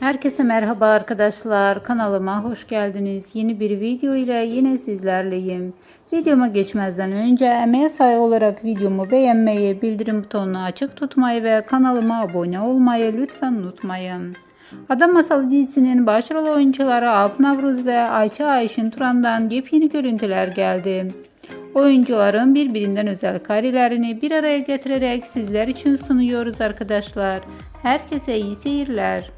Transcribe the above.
Herkese merhaba arkadaşlar. Kanalıma hoş geldiniz. Yeni bir video ile yine sizlerleyim. Videoma geçmezden önce emeğe saygı olarak videomu beğenmeyi, bildirim butonunu açık tutmayı ve kanalıma abone olmayı lütfen unutmayın. Adam Masalı dizisinin başrol oyuncuları Alp Navruz ve Ayça Ayşin Turan'dan yepyeni görüntüler geldi. Oyuncuların birbirinden özel karelerini bir araya getirerek sizler için sunuyoruz arkadaşlar. Herkese iyi seyirler.